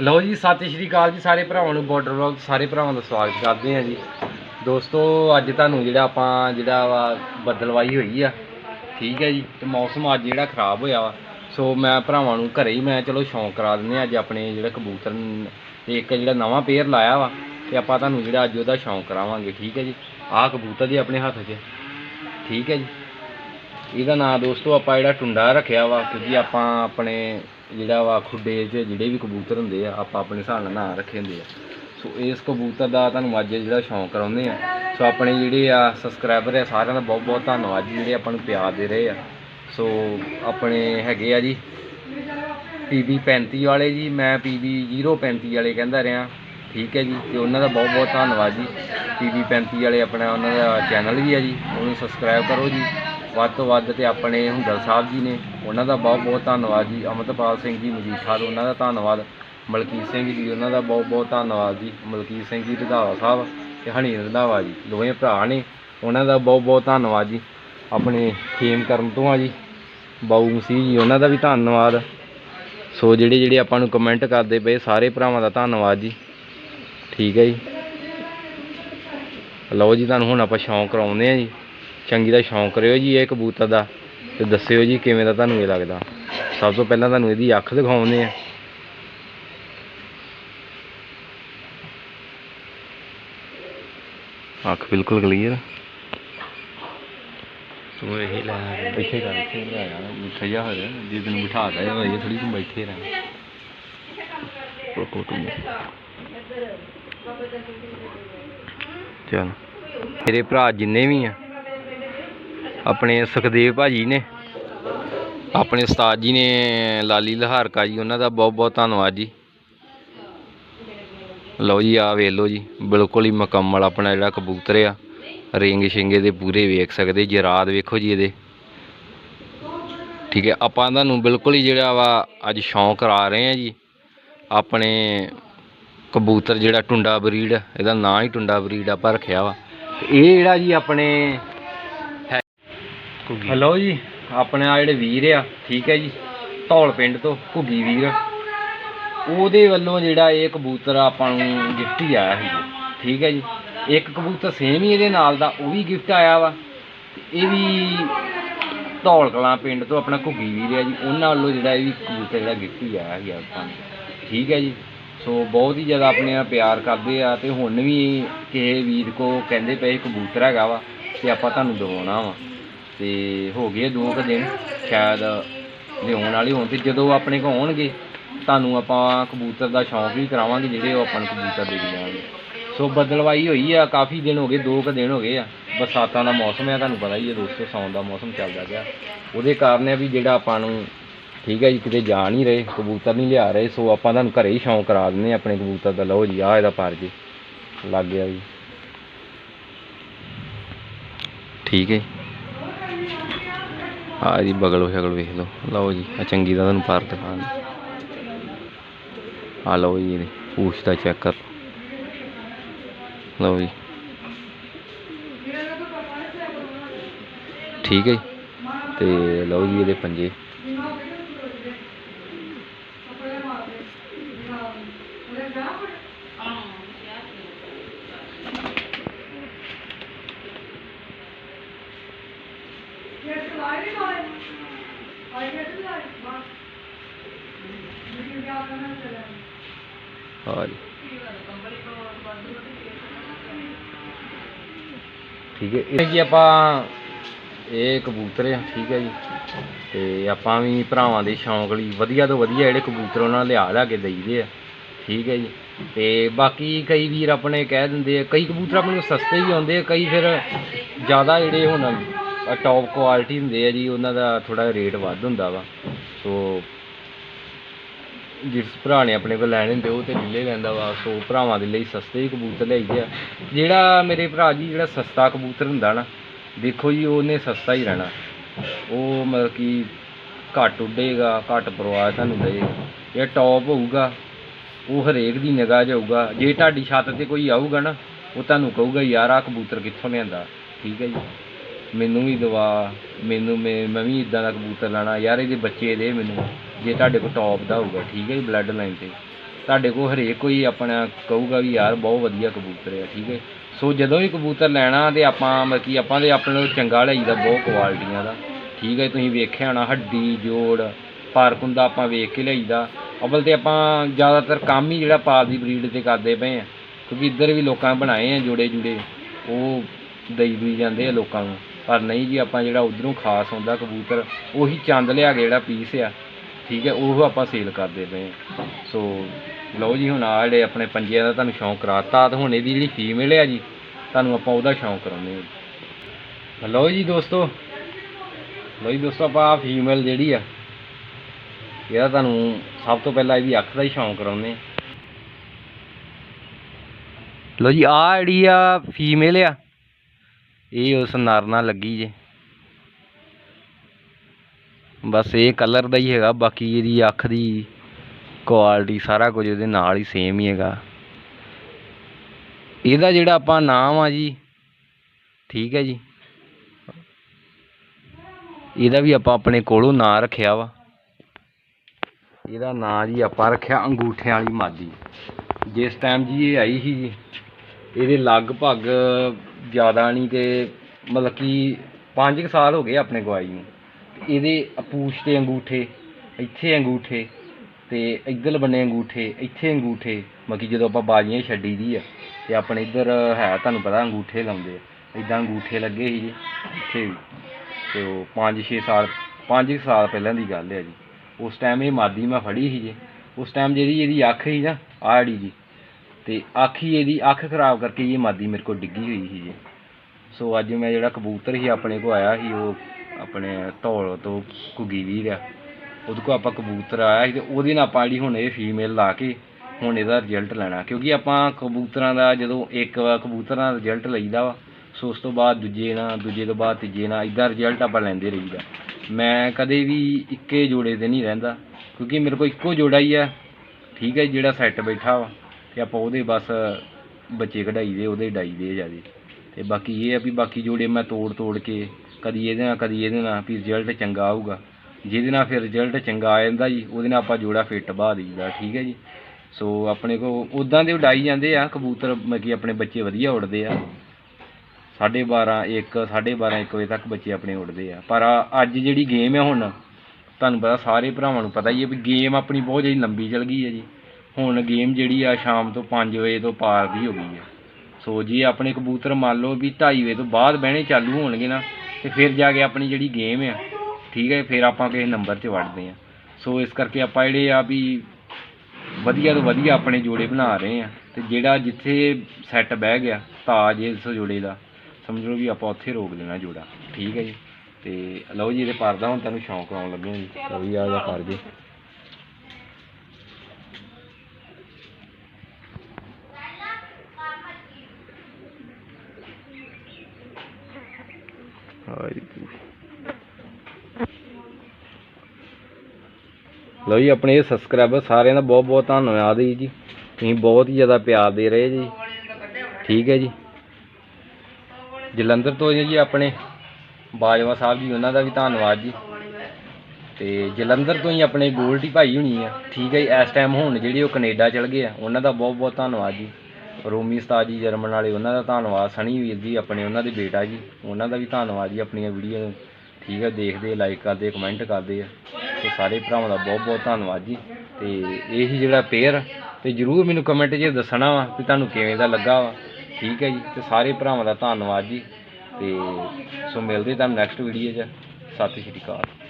ਲਓ ਜੀ, ਸਤਿ ਸ਼੍ਰੀ ਅਕਾਲ ਜੀ ਸਾਰੇ ਭਰਾਵਾਂ ਨੂੰ ਬਾਰਡਰ ਵਲੌਗ ਸਾਰੇ ਭਰਾਵਾਂ ਦਾ ਸਵਾਗਤ ਕਰਦੇ ਹਾਂ ਜੀ। ਦੋਸਤੋ, ਅੱਜ ਤੁਹਾਨੂੰ ਜਿਹੜਾ ਆਪਾਂ ਜਿਹੜਾ ਵਾ ਬੱਦਲਵਾਈ ਹੋਈ ਆ, ਠੀਕ ਹੈ ਜੀ, ਤੇ ਮੌਸਮ ਅੱਜ ਜਿਹੜਾ ਖਰਾਬ ਹੋਇਆ ਵਾ। ਸੋ ਮੈਂ ਭਰਾਵਾਂ ਨੂੰ ਘਰੇ ਹੀ ਮੈਂ ਚਲੋ ਸ਼ੌਂਕ ਕਰਾ ਦਿੰਦੇ ਹਾਂ ਅੱਜ ਆਪਣੇ ਜਿਹੜਾ ਕਬੂਤਰ ਇੱਕ ਜਿਹੜਾ ਨਵਾਂ ਪੇਅਰ ਲਾਇਆ ਵਾ, ਤੇ ਆਪਾਂ ਤੁਹਾਨੂੰ ਜਿਹੜਾ ਅੱਜ ਉਹਦਾ ਸ਼ੌਂਕ ਕਰਾਵਾਂਗੇ, ਠੀਕ ਹੈ ਜੀ। ਆਹ ਕਬੂਤਰ ਜੀ ਆਪਣੇ ਹੱਥ 'ਚ, ਠੀਕ ਹੈ ਜੀ। ਇਹਦਾ ਨਾਂ ਦੋਸਤੋ ਆਪਾਂ ਜਿਹੜਾ ਟੁੰਡਾ ਰੱਖਿਆ ਵਾ, ਕਿਉਂਕਿ ਆਪਾਂ ਆਪਣੇ ਜਿਹੜਾ ਵਾ ਖੁੱਡੇ 'ਚ ਜਿਹੜੇ ਵੀ ਕਬੂਤਰ ਹੁੰਦੇ ਆ, ਆਪਾਂ ਆਪਣੇ ਹਿਸਾਬ ਨਾਲ ਨਾਂ ਰੱਖੇ ਹੁੰਦੇ ਆ। ਸੋ ਇਸ ਕਬੂਤਰ ਦਾ ਤੁਹਾਨੂੰ ਅੱਜ ਜਿਹੜਾ ਸ਼ੌਂਕ ਕਰਾਉਂਦੇ ਆ। ਸੋ ਆਪਣੇ ਜਿਹੜੇ ਆ ਸਬਸਕ੍ਰਾਈਬਰ ਆ, ਸਾਰਿਆਂ ਦਾ ਬਹੁਤ ਬਹੁਤ ਧੰਨਵਾਦ ਜੀ, ਜਿਹੜੇ ਆਪਾਂ ਨੂੰ ਪਿਆਰ ਦੇ ਰਹੇ ਆ। ਸੋ ਆਪਣੇ ਹੈਗੇ ਆ ਜੀ ਪੀਬੀ 35 ਵਾਲੇ ਜੀ, ਮੈਂ ਪੀਬੀ 035 ਵਾਲੇ ਕਹਿੰਦਾ ਰਿਹਾ। ਠੀਕ ਹੈ ਜੀ, ਤੇ ਉਹਨਾਂ ਦਾ ਬਹੁਤ ਬਹੁਤ ਧੰਨਵਾਦ ਜੀ। ਪੀਬੀ 35 ਵਾਲੇ ਆਪਣਾ ਉਹਨਾਂ ਦਾ ਚੈਨਲ ਵੀ ਹੈ ਜੀ, ਉਹਨੂੰ ਸਬਸਕ੍ਰਾਈਬ ਕਰੋ ਜੀ। ਵੱਧ ਤੋਂ ਵੱਧ ਤੇ ਆਪਣੇ ਹੁੰਦਲ ਸਾਹਿਬ ਜੀ ਨੇ, ਉਹਨਾਂ ਦਾ ਬਹੁਤ ਬਹੁਤ ਧੰਨਵਾਦ ਜੀ, ਅਮਰਤਪਾਲ ਸਿੰਘ ਜੀ, ਮਜੀਠਾ ਤੋਂ ਉਹਨਾਂ ਦਾ ਧੰਨਵਾਦ, ਮਲਕੀਤ ਸਿੰਘ ਜੀ, ਉਹਨਾਂ ਦਾ ਬਹੁਤ ਬਹੁਤ ਧੰਨਵਾਦ ਜੀ, ਮਲਕੀਤ ਸਿੰਘ ਜੀ ਰੰਧਾਵਾ ਸਾਹਿਬ ਤੇ ਹਣੀ ਰੰਧਾਵਾ ਜੀ, ਦੋਵੇਂ ਭਰਾ ਨੇ, ਉਹਨਾਂ ਦਾ ਬਹੁਤ ਬਹੁਤ ਧੰਨਵਾਦ ਜੀ, ਆਪਣੇ ਖੇਮ ਕਰਨ ਤੋਂ ਆ ਜੀ, ਬਾਊ ਮਸੀਹ ਜੀ, ਉਹਨਾਂ ਦਾ ਵੀ ਧੰਨਵਾਦ। ਸੋ ਜਿਹੜੇ ਜਿਹੜੇ ਆਪਾਂ ਨੂੰ ਕਮੈਂਟ ਕਰਦੇ ਪਏ, ਸਾਰੇ ਭਰਾਵਾਂ ਦਾ ਧੰਨਵਾਦ ਜੀ। ਠੀਕ ਹੈ ਜੀ। ਲਓ ਜੀ, ਤੁਹਾਨੂੰ ਹੁਣ ਆਪਾਂ ਸ਼ੌਂਕ ਕਰਾਉਂਦੇ ਆ ਜੀ। ਚੰਗੀ ਦਾ ਸ਼ੌਂਕ ਕਰਿਓ ਜੀ ਇਹ ਕਬੂਤਰ ਦਾ। ਤੇ ਦੱਸਿਓ ਜੀ ਕਿਵੇਂ ਦਾ ਤੁਹਾਨੂੰ ਇਹ ਲੱਗਦਾ? ਸਭ ਤੋਂ ਪਹਿਲਾਂ ਤੁਹਾਨੂੰ ਇਹਦੀ ਅੱਖ ਦਿਖਾਉਂਦੇ ਆ ਅੱਖ ਬਿਲਕੁਲ ਕਲੀਅਰ ਸੋ ਇਹ ਲੈ ਬੈਠੇ ਕਰ ਇੱਥੇ ਲੈ ਮਿੱਠਾ ਜਿਹਾ ਹੋ ਰਿਹਾ। ਜੇ ਤੈਨੂੰ ਬਿਠਾ ਤਾ ਜਾਂ ਇਹ ਥੋੜੀ ਤੂੰ ਬੈਠੇ ਰਹਿ। ਚਲ। ਮੇਰੇ ਭਰਾ ਜਿੰਨੇ ਵੀ ਆ ਆਪਣੇ ਸੁਖਦੇਵ ਭਾਜੀ ਨੇ, ਆਪਣੇ ਉਸਤਾਦ ਜੀ ਨੇ, ਲਾਲੀ ਲਹਾਰਕਾ ਜੀ, ਉਹਨਾਂ ਦਾ ਬਹੁਤ ਬਹੁਤ ਧੰਨਵਾਦ ਜੀ। ਲਓ ਜੀ ਆ ਵੇਖ ਲਓ ਜੀ, ਬਿਲਕੁਲ ਹੀ ਮੁਕੰਮਲ ਆਪਣਾ ਜਿਹੜਾ ਕਬੂਤਰ ਆ, ਰਿੰਗ ਸ਼ਿੰਗੇ ਦੇ ਪੂਰੇ ਵੇਖ ਸਕਦੇ ਜੀ, ਰਾਤ ਵੇਖੋ ਜੀ ਇਹਦੇ। ਠੀਕ ਹੈ, ਆਪਾਂ ਤੁਹਾਨੂੰ ਬਿਲਕੁਲ ਹੀ ਜਿਹੜਾ ਵਾ ਅੱਜ ਸ਼ੌਂਕ ਕਰਾ ਰਹੇ ਆ ਜੀ, ਆਪਣੇ ਕਬੂਤਰ ਜਿਹੜਾ ਟੁੰਡਾ ਬਰੀਡ, ਇਹਦਾ ਨਾਂ ਹੀ ਟੁੰਡਾ ਬਰੀਡ ਆਪਾਂ ਰੱਖਿਆ ਵਾ। ਇਹ ਜਿਹੜਾ ਜੀ ਆਪਣੇ ਹੈਲੋ ਜੀ, ਆਪਣੇ ਆ ਜਿਹੜੇ ਵੀਰ ਆ, ਠੀਕ ਹੈ ਜੀ, ਧੌਲ ਪਿੰਡ ਤੋਂ, ਘੁੱਗੀ ਵੀਰ। ਉਹਦੇ ਵੱਲੋਂ ਜਿਹੜਾ ਇਹ ਕਬੂਤਰ ਆਪਾਂ ਨੂੰ ਗਿਫਟ ਹੀ ਆਇਆ ਸੀ। ਠੀਕ ਹੈ ਜੀ, ਇੱਕ ਕਬੂਤਰ ਸੇਮ ਹੀ ਇਹਦੇ ਨਾਲ ਦਾ, ਉਹ ਵੀ ਗਿਫਟ ਆਇਆ ਵਾ। ਤੇ ਇਹ ਵੀ ਧੌਲ ਕਲਾਂ ਪਿੰਡ ਤੋਂ ਆਪਣਾ ਘੁੱਗੀ ਵੀਰ ਆ ਜੀ, ਉਹਨਾਂ ਵੱਲੋਂ ਜਿਹੜਾ ਇਹ ਵੀ ਕਬੂਤਰ ਜਿਹੜਾ ਗਿਫਟ ਹੀ ਆਇਆ ਸੀ ਆਪਾਂ ਨੂੰ। ਠੀਕ ਹੈ ਜੀ, ਸੋ ਬਹੁਤ ਹੀ ਜ਼ਿਆਦਾ ਆਪਣੇ ਨਾਲ ਪਿਆਰ ਕਰਦੇ ਆ, ਤੇ ਹੁਣ ਵੀ ਕਿਸੇ ਵੀਰ ਕੋ ਕਹਿੰਦੇ ਪਏ ਕਬੂਤਰ ਹੈਗਾ ਵਾ, ਤੇ ਆਪਾਂ ਤੁਹਾਨੂੰ ਦਿਵਾਉਣਾ ਵਾ। ਤੇ ਹੋ ਗਏ ਦੋ ਕੁ ਦਿਨ। ਸ਼ਾਇਦ ਲਿਆਉਣ ਵਾਲੇ ਹੋਣ। ਤੇ ਜਦੋਂ ਆਪਣੇ ਕੋਲ ਆਉਣਗੇ, ਤੁਹਾਨੂੰ ਆਪਾਂ ਕਬੂਤਰ ਦਾ ਸ਼ੌਂਕ ਵੀ ਕਰਾਵਾਂਗੇ, ਜਿਹੜੇ ਉਹ ਆਪਾਂ ਨੂੰ ਕਬੂਤਰ ਦੇ ਕੇ ਜਾਣਗੇ। ਸੋ ਬਦਲਵਾਈ ਹੋਈ ਆ, ਕਾਫੀ ਦਿਨ ਹੋ ਗਏ, ਦੋ ਕੁ ਦਿਨ ਹੋ ਗਏ ਆ। ਬਰਸਾਤਾਂ ਦਾ ਮੌਸਮ ਹੈ ਤੁਹਾਨੂੰ ਪਤਾ ਹੀ ਹੈ ਦੋਸਤੋ ਸੌਣ ਦਾ ਮੌਸਮ ਚੱਲਦਾ ਗਿਆ ਉਹਦੇ ਕਾਰਨ ਹੈ ਵੀ ਜਿਹੜਾ ਆਪਾਂ ਨੂੰ, ਠੀਕ ਹੈ ਜੀ, ਕਿਤੇ ਜਾ ਨਹੀਂ ਰਹੇ, ਕਬੂਤਰ ਨਹੀਂ ਲਿਆ ਰਹੇ। ਸੋ ਆਪਾਂ ਤੁਹਾਨੂੰ ਘਰੇ ਹੀ ਸ਼ੌਂਕ ਕਰਾ ਦਿੰਦੇ ਹਾਂ ਆਪਣੇ ਕਬੂਤਰ ਦਾ। ਲਓ ਜੀ, ਆਹ ਇਹਦਾ ਪਰ ਜੀ। ਲੱਗ ਗਿਆ ਜੀ। ਠੀਕ ਹੈ ਆ ਜੀ, ਬਗਲ ਸ਼ਗਲ ਵੇਖ ਲਓ। ਲਓ ਜੀ, ਆ ਚੰਗੀ ਦਾ ਤੁਹਾਨੂੰ ਪਰ ਦਿਖਾਣ ਆ ਲਓ ਜੀ ਇਹਦੇ ਪੂਛ ਦਾ ਚੈੱਕ ਕਰ ਲਓ ਜੀ। ਠੀਕ ਹੈ ਜੀ। ਤੇ ਲਓ ਜੀ ਇਹਦੇ ਪੰਜੇ। ਹਾਂ ਜੀ। ਠੀਕ ਹੈ, ਇਹ ਜੀ ਆਪਾਂ ਇਹ ਕਬੂਤਰ ਆ, ਠੀਕ ਹੈ ਜੀ। ਤੇ ਆਪਾਂ ਵੀ ਭਰਾਵਾਂ ਦੇ ਸ਼ੌਂਕ ਲਈ ਵਧੀਆ ਤੋਂ ਵਧੀਆ ਜਿਹੜੇ ਕਬੂਤਰ ਉਹਨਾਂ ਲਿਆ ਲਿਆ ਕੇ ਦਈਦੇ ਆ, ਠੀਕ ਹੈ ਜੀ। ਤੇ ਬਾਕੀ ਕਈ ਵੀਰ ਆਪਣੇ ਕਹਿ ਦਿੰਦੇ ਆ, ਕਈ ਕਬੂਤਰ ਆਪਣੇ ਨੂੰ ਸਸਤੇ ਵੀ ਆਉਂਦੇ ਆ, ਕਈ ਫਿਰ ਜ਼ਿਆਦਾ ਜਿਹੜੇ ਹੁਣ ਟੌਪ ਕੁਆਲਿਟੀ ਹੁੰਦੇ ਆ ਜੀ, ਉਹਨਾਂ ਦਾ ਥੋੜਾ ਰੇਟ ਵੱਧ ਹੁੰਦਾ ਵਾ। ਸੋ ਜਿਸ ਭਰਾ ਨੇ ਆਪਣੇ ਕੋਲ ਲੈਣੇ ਹੁੰਦੇ ਉਹ ਤੇ ਢਿੱਲੇ ਲੈਂਦਾ ਵਾ, ਸੋ ਭਰਾਵਾਂ ਦੇ ਲਈ ਸਸਤੇ ਹੀ ਕਬੂਤਰ ਲਿਆਈਦੇ ਆ। ਜਿਹੜਾ ਮੇਰੇ ਭਰਾ ਜੀ, ਜਿਹੜਾ ਸਸਤਾ ਕਬੂਤਰ ਹੁੰਦਾ ਨਾ, ਦੇਖੋ ਜੀ, ਉਹਨੇ ਸਸਤਾ ਹੀ ਰਹਿਣਾ। ਉਹ ਮਤਲਬ ਕਿ ਘੱਟ ਉੱਡੇਗਾ, ਘੱਟ ਪਰਵਾਹ ਤੁਹਾਨੂੰ ਦੇਗਾ। ਇਹ ਟੌਪ ਹੋਊਗਾ, ਉਹ ਹਰੇਕ ਦੀ ਨਿਗਾਹ 'ਚ ਹੋਊਗਾ। ਜੇ ਤੁਹਾਡੀ ਛੱਤ ਤੇ ਕੋਈ ਆਊਗਾ ਨਾ, ਉਹ ਤੁਹਾਨੂੰ ਕਹੂਗਾ, ਯਾਰ, ਆਹ ਕਬੂਤਰ ਕਿੱਥੋਂ ਲਿਆਂਦਾ? ਠੀਕ ਹੈ ਜੀ। ਮੈਨੂੰ ਵੀ ਦਵਾ, ਮੈਨੂੰ ਮੈਂ ਮੈਂ ਵੀ ਇਦਾਂ ਦਾ ਕਬੂਤਰ ਲੈਣਾ। ਯਾਰ, ਇਹਦੇ ਬੱਚੇ ਦੇ ਮੈਨੂੰ। ਜੇ ਤੁਹਾਡੇ ਕੋਲ ਟੌਪ ਦਾ ਹੋਊਗਾ, ਠੀਕ ਹੈ ਜੀ ਬਲੱਡ ਲਾਈਨ ਤੇ। ਤੁਹਾਡੇ ਕੋਲ ਹਰੇਕ ਕੋਈ ਆਪਣਾ ਕਹੂਗਾ ਵੀ ਯਾਰ ਬਹੁਤ ਵਧੀਆ ਕਬੂਤਰ ਹੈ, ਠੀਕ ਹੈ। ਸੋ ਜਦੋਂ ਵੀ ਕਬੂਤਰ ਲੈਣਾ ਤੇ ਆਪਾਂ ਮਤਲਬ ਕਿ ਆਪਾਂ ਦੇ ਆਪਣੇ ਨੂੰ ਚੰਗਾ ਲਈਦਾ ਬਹੁਤ ਕੁਆਲਿਟੀਆਂ ਦਾ, ਠੀਕ ਹੈ, ਤੁਸੀਂ ਵੇਖਿਆ ਹੋਣਾ ਹੱਡੀ, ਜੋੜ, ਪਾਰਕ ਹੁੰਦਾ ਆਪਾਂ ਵੇਖ ਕੇ ਲਈਦਾ। ਅਵਲ ਤੇ ਆਪਾਂ ਜ਼ਿਆਦਾਤਰ ਕੰਮ ਹੀ ਜਿਹੜਾ ਪਾਲ ਦੀ ਬਰੀਡ ਤੇ ਕਰਦੇ ਪਏ ਆ ਕਿਉਂਕਿ ਇੱਧਰ ਵੀ ਲੋਕਾਂ ਬਣਾਏ ਆ ਜੋੜੇ ਜੁੜੇ ਉਹ ਦਈ ਦਈ ਜਾਂਦੇ ਆ ਲੋਕਾਂ ਨੂੰ। ਪਰ ਨਹੀਂ ਜੀ, ਆਪਾਂ ਜਿਹੜਾ ਉਧਰੋਂ ਖਾਸ ਹੁੰਦਾ ਕਬੂਤਰ, ਉਹੀ ਚੰਦ ਲਿਆ ਕੇ ਜਿਹੜਾ ਪੀਸ ਆ ਠੀਕ ਹੈ, ਉਹ ਆਪਾਂ ਸੇਲ ਕਰਦੇ ਪਏ ਆ ਸੋ ਲਓ ਜੀ, ਹੁਣ ਆ ਜਿਹੜੇ ਆਪਣੇ ਪੰਜਿਆਂ ਦਾ ਤੁਹਾਨੂੰ ਸ਼ੌਂਕ ਕਰਾਤਾ, ਤੇ ਹੁਣ ਇਹਦੀ ਜਿਹੜੀ ਫੀਮੇਲ ਆ ਜੀ, ਤੁਹਾਨੂੰ ਆਪਾਂ ਉਹਦਾ ਸ਼ੌਂਕ ਕਰਾਉਂਦੇ ਹਾਂ ਲਓ ਜੀ ਦੋਸਤੋ, ਲਓ ਜੀ ਦੋਸਤੋ, ਆਪਾਂ ਫੀਮੇਲ ਜਿਹੜੀ ਆ, ਇਹਦਾ ਤੁਹਾਨੂੰ ਸਭ ਤੋਂ ਪਹਿਲਾਂ ਇਹਦੀ ਅੱਖ ਦਾ ਹੀ ਸ਼ੌਂਕ ਕਰਾਉਂਦੇ ਹਾਂ। ਲਓ ਜੀ ਆ ਜਿਹੜੀ ਆ ਫੀਮੇਲ ਆ, ਇਹ ਉਸ ਨਰ ਨਾਲ ਲੱਗੀ ਜੇ। ਬਸ ਇਹ ਕਲਰ ਦਾ ਹੀ ਹੈਗਾ, ਬਾਕੀ ਇਹਦੀ ਅੱਖ ਦੀ ਕੁਆਲਿਟੀ ਸਾਰਾ ਕੁਝ ਇਹਦੇ ਨਾਲ ਹੀ ਸੇਮ ਹੀ ਹੈਗਾ। ਇਹਦਾ ਜਿਹੜਾ ਆਪਾਂ ਨਾਮ ਆ ਜੀ, ਠੀਕ ਹੈ ਜੀ। ਇਹਦਾ ਵੀ ਆਪਾਂ ਆਪਣੇ ਕੋਲੋਂ ਨਾਂ ਰੱਖਿਆ ਵਾ। ਇਹਦਾ ਨਾਂ ਜੀ ਆਪਾਂ ਰੱਖਿਆ ਅੰਗੂਠਿਆਂ ਵਾਲੀ ਮਾਦੀ ਜਿਸ ਟਾਈਮ ਜੀ ਇਹ ਆਈ ਸੀ ਜੀ, ਇਹਦੇ ਲਗਭਗ ਜ਼ਿਆਦਾ ਨਹੀਂ ਤੇ ਮਤਲਬ ਕਿ 5 ਸਾਲ ਹੋ ਗਏ ਆਪਣੇ ਗਵਾਈ ਨੂੰ। ਇਹਦੇ ਪੂਛ ਤੇ ਅੰਗੂਠੇ, ਇੱਥੇ ਅੰਗੂਠੇ ਤੇ ਇੱਧਰ ਬੰਨੇ ਅੰਗੂਠੇ, ਇੱਥੇ ਅੰਗੂਠੇ। ਮਤਲਬ ਜਦੋਂ ਆਪਾਂ ਬਾਜੀਆਂ ਛੱਡੀ ਦੀ ਆ ਤੇ ਆਪਣੇ ਇੱਧਰ ਹੈ, ਤੁਹਾਨੂੰ ਪਤਾ ਅੰਗੂਠੇ ਲਾਉਂਦੇ ਆ। ਇਦਾਂ ਅੰਗੂਠੇ ਲੱਗੇ ਸੀ ਜੀ, ਇੱਥੇ ਵੀ। ਤੇ ਉਹ 5-6 ਸਾਲ 5 ਸਾਲ ਪਹਿਲਾਂ ਦੀ ਗੱਲ ਹੈ ਜੀ। ਉਸ ਟਾਈਮ ਇਹ ਮਾਦੀ ਮੈਂ ਫੜੀ ਸੀ ਜੀ। ਉਸ ਟਾਈਮ ਜਿਹੜੀ ਇਹਦੀ ਅੱਖ ਸੀ ਨਾ ਆੜੀ ਜੀ। ਤੇ ਅੱਖ ਹੀ ਇਹਦੀ ਅੱਖ ਖਰਾਬ ਕਰਕੇ ਇਹ ਮਾਦੀ ਮੇਰੇ ਕੋਲ ਡਿੱਗੀ ਹੋਈ ਸੀ ਜੀ। ਸੋ ਅੱਜ ਮੈਂ ਜਿਹੜਾ ਕਬੂਤਰ ਸੀ, ਆਪਣੇ ਕੋ ਆਇਆ ਸੀ, ਉਹ ਆਪਣੇ ਧੌਲ ਤੋਂ ਘੁੱਗੀ ਵੀਰ ਆ ਉਹਦੇ ਕੋ ਆਪਾਂ ਕਬੂਤਰ ਆਇਆ ਸੀ ਤੇ ਉਹਦੇ ਨਾਲ ਆਪਾਂ ਜਿਹੜੀ ਹੁਣ ਇਹ ਫੀਮੇਲ ਲਾ ਕੇ ਹੁਣ ਇਹਦਾ ਰਿਜ਼ਲਟ ਲੈਣਾ। ਕਿਉਂਕਿ ਆਪਾਂ ਕਬੂਤਰਾਂ ਦਾ ਜਦੋਂ ਇੱਕ ਕਬੂਤਰਾਂ ਦਾ ਰਿਜ਼ਲਟ ਲਈਦਾ ਵਾ, ਸੋ ਉਸ ਤੋਂ ਬਾਅਦ ਦੂਜੇ ਨਾਲ, ਦੂਜੇ ਤੋਂ ਬਾਅਦ ਤੀਜੇ ਨਾਲ ਇਦਾਂ ਰਿਜ਼ਲਟ ਆਪਾਂ ਲੈਂਦੇ ਰਹੀਦਾ। ਮੈਂ ਕਦੇ ਵੀ ਇੱਕੇ ਜੋੜੇ ਤੇ ਨਹੀਂ ਰਹਿੰਦਾ, ਕਿਉਂਕਿ ਮੇਰੇ ਕੋਲ ਇੱਕੋ ਜੋੜਾ ਹੀ ਆ। ਠੀਕ ਹੈ ਜਿਹੜਾ ਸੈੱਟ ਬੈਠਾ ਵਾ, ਤੇ ਆਪਾਂ ਉਹਦੇ ਬਸ ਬੱਚੇ ਕਢਾਈ ਦੇ, ਉਹਦੇ ਡਾਈ ਦੇ ਜਿਆਦੇ। ਤੇ ਬਾਕੀ ਇਹ ਆ ਵੀ ਬਾਕੀ ਜੋੜੇ ਮੈਂ ਤੋੜ ਤੋੜ ਕੇ ਕਦੀ ਇਹਦੇ ਨਾਲ, ਕਦੀ ਇਹਦੇ ਨਾਲ ਵੀ ਰਿਜ਼ਲਟ ਚੰਗਾ ਆਊਗਾ। ਜਿਹਦੇ ਨਾਲ ਫਿਰ ਰਿਜ਼ਲਟ ਚੰਗਾ ਆ ਜਾਂਦਾ ਜੀ, ਉਹਦੇ ਨਾਲ ਆਪਾਂ ਜੋੜਾ ਫਿੱਟ ਬਾ ਦਈਦਾ, ਠੀਕ ਹੈ ਜੀ। ਸੋ ਆਪਣੇ ਕੋ ਉਦਾਂ ਦੇ ਉਡਾਈ ਜਾਂਦੇ ਆ, ਕਬੂਤਰ ਮਤਲਬ ਕਿ ਆਪਣੇ ਬੱਚੇ ਵਧੀਆ ਉੱਡਦੇ ਆ। ਸਾਢੇ 12 1 ਸਾਢੇ 12 1 ਵਜੇ ਤੱਕ ਬੱਚੇ ਆਪਣੇ ਉੱਡਦੇ ਆ। ਪਰ ਅੱਜ ਜਿਹੜੀ ਗੇਮ ਹੈ ਹੁਣ, ਤੁਹਾਨੂੰ ਪਤਾ ਸਾਰੇ ਭਰਾਵਾਂ ਨੂੰ ਪਤਾ ਹੀ ਹੈ ਵੀ ਗੇਮ ਆਪਣੀ ਬਹੁਤ ਜਿਹੜੀ ਲੰਬੀ ਚੱਲ ਗਈ ਹੈ ਜੀ। ਹੁਣ ਗੇਮ ਜਿਹੜੀ ਆ ਸ਼ਾਮ ਤੋਂ 5 ਵਜੇ ਤੋਂ ਪਾਰ ਦੀ ਹੋ ਗਈ ਹੈ ਸੋ ਜੇ ਆਪਣੇ ਕਬੂਤਰ ਮੰਨ ਲਓ ਵੀ 2:30 ਵਜੇ ਤੋਂ ਬਾਅਦ ਬਹਿਣੇ ਚਾਲੂ ਹੋਣਗੇ ਨਾ ਤੇ ਫਿਰ ਜਾ ਕੇ ਆਪਣੀ ਜਿਹੜੀ ਗੇਮ ਆ, ਠੀਕ ਹੈ ਫਿਰ ਆਪਾਂ ਕਿਸੇ ਨੰਬਰ 'ਚ ਵੜਦੇ ਆ। ਸੋ ਇਸ ਕਰਕੇ ਆਪਾਂ ਜਿਹੜੇ ਆ ਵੀ ਵਧੀਆ ਤੋਂ ਵਧੀਆ ਆਪਣੇ ਜੋੜੇ ਬਣਾ ਰਹੇ ਆ, ਤੇ ਜਿਹੜਾ ਜਿੱਥੇ ਸੈੱਟ ਬਹਿ ਗਿਆ, ਤਾਜ ਇਸ ਜੋੜੇ ਦਾ, ਸਮਝ ਲਓ ਵੀ ਆਪਾਂ ਉੱਥੇ ਰੋਕ ਦੇਣਾ ਜੋੜਾ, ਠੀਕ ਹੈ ਜੀ। ਤੇ ਲਓ ਜੀ, ਇਹਦੇ ਪਰਦਾ ਹੁਣ ਤੁਹਾਨੂੰ ਸ਼ੌਂਕ ਆਉਣ ਲੱਗਿਆ ਜੀ। ਕਵੀ ਆ ਜਾ ਕਰ ਜੀ ਲਓ ਜੀ, ਆਪਣੇ ਇਹ ਸਬਸਕ੍ਰਾਈਬਰ ਸਾਰਿਆਂ ਦਾ ਬਹੁਤ ਬਹੁਤ ਧੰਨਵਾਦ ਜੀ ਜੀ। ਤੁਸੀਂ ਬਹੁਤ ਹੀ ਜ਼ਿਆਦਾ ਪਿਆਰ ਦੇ ਰਹੇ ਜੀ। ਠੀਕ ਹੈ ਜੀ। ਜਲੰਧਰ ਤੋਂ ਜੀ ਆਪਣੇ ਬਾਜਵਾ ਸਾਹਿਬ ਜੀ, ਉਹਨਾਂ ਦਾ ਵੀ ਧੰਨਵਾਦ ਜੀ। ਤੇ ਜਲੰਧਰ ਤੋਂ ਹੀ ਆਪਣੇ ਗੋਲਟੀ ਭਾਈ ਹੁਣੀ ਆ। ਠੀਕ ਹੈ ਜੀ, ਇਸ ਟਾਈਮ ਹੁਣ ਜਿਹੜੇ ਉਹ ਕੈਨੇਡਾ ਚਲ ਗਏ ਆ, ਉਹਨਾਂ ਦਾ ਬਹੁਤ ਬਹੁਤ ਧੰਨਵਾਦ ਜੀ। ਰੋਮੀ ਉਸਤਾਦ ਜੀ ਜਰਮਨ ਵਾਲੇ, ਉਹਨਾਂ ਦਾ ਧੰਨਵਾਦ। ਸਣੀ ਵੀਰ ਜੀ ਆਪਣੇ, ਉਹਨਾਂ ਦੇ ਬੇਟਾ ਜੀ, ਉਹਨਾਂ ਦਾ ਵੀ ਧੰਨਵਾਦ ਜੀ ਆਪਣੀਆਂ ਵੀਡੀਓ। ਨੂੰ ਠੀਕ ਹੈ ਦੇਖਦੇ ਲਾਈਕ ਕਰਦੇ ਕਮੈਂਟ ਕਰਦੇ ਆ। ਤੇ ਸਾਰੇ ਭਰਾਵਾਂ ਦਾ ਬਹੁਤ ਬਹੁਤ ਧੰਨਵਾਦ ਜੀ। ਤੇ ਇਹੀ ਜਿਹੜਾ ਪੇਅਰ ਤੇ ਜਰੂਰ ਮੈਨੂੰ ਕਮੈਂਟ 'ਚ ਦੱਸਣਾ ਵਾ ਕਿ ਤੁਹਾਨੂੰ ਕਿਵੇਂ ਦਾ ਲੱਗਾ ਵਾ। ਠੀਕ ਹੈ ਜੀ, ਤੇ ਸਾਰੇ ਭਰਾਵਾਂ ਦਾ ਧੰਨਵਾਦ ਜੀ। ਤੇ ਸੋ ਮਿਲਦੇ ਤੁਹਾਨੂੰ ਨੈਕਸਟ ਵੀਡੀਓ 'ਚ। ਸਤਿ ਸ਼੍ਰੀ ਅਕਾਲ।